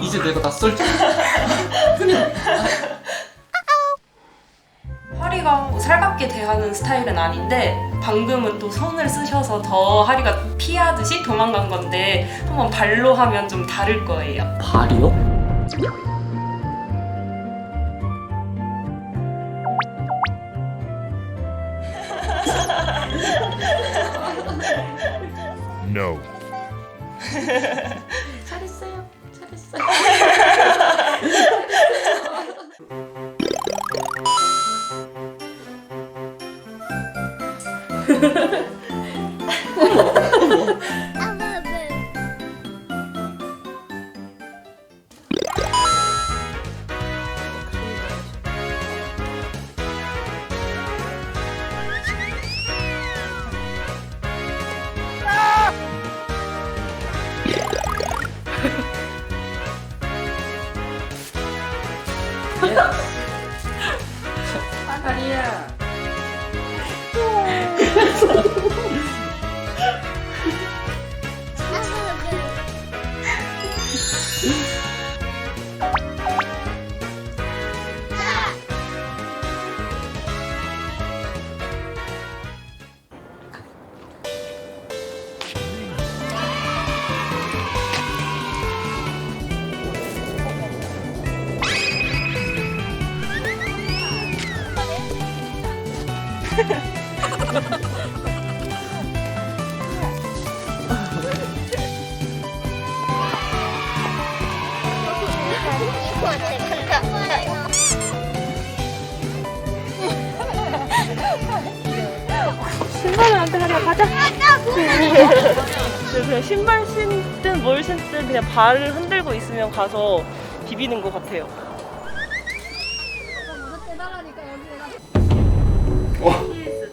이제 내가 낯설지? 그냥 하리가 뭐 살갑게 대하는 스타일은 아닌데 방금은 또 손을 쓰셔서 더 하리가 피하듯이 도망간 건데 한번 발로 하면 좀 다를 거예요. 발이요? No. Yeah. 잘했어요. 잘했어요. 신발한테 하려 가자. 그냥 신발 신든 뭘 신든 그냥 발을 흔들고 있으면 가서 비비는 것 같아요. 어?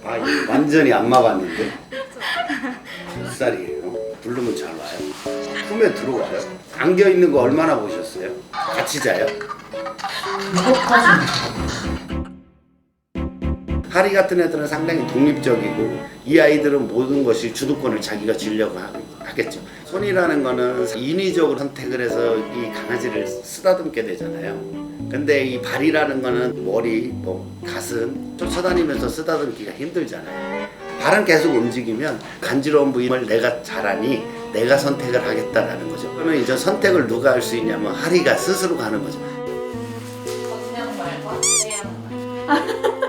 아, 이거 완전히 안 막았는데? 몇 살이에요? 부르면 잘 와요? 꿈에 들어와요? 안겨 있는 거 얼마나 보셨어요? 같이 자요? 하리 같은 애들은 상당히 독립적이고 이 아이들은 모든 것이 주도권을 자기가 쥐려고 하- 하겠죠. 손이라는 거는 인위적으로 선택을 해서 이 강아지를 쓰다듬게 되잖아요. 근데 이 발이라는 거는 머리, 뭐 가슴 쫓아다니면서 쓰다듬기가 힘들잖아요. 발은 계속 움직이면 간지러운 부위를 내가 잘하니 내가 선택을 하겠다라는 거죠. 그러면 이제 선택을 누가 할 수 있냐면 하리가 스스로 가는 거죠.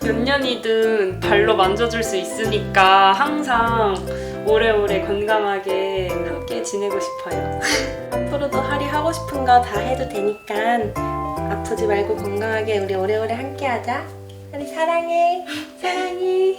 몇 년이든 발로 만져줄 수 있으니까 항상 오래오래 건강하게 함께 지내고 싶어요. 앞으로도 하리 하고 싶은 거 다 해도 되니까 아프지 말고 건강하게 우리 오래오래 함께 하자. 하리 사랑해. 사랑해.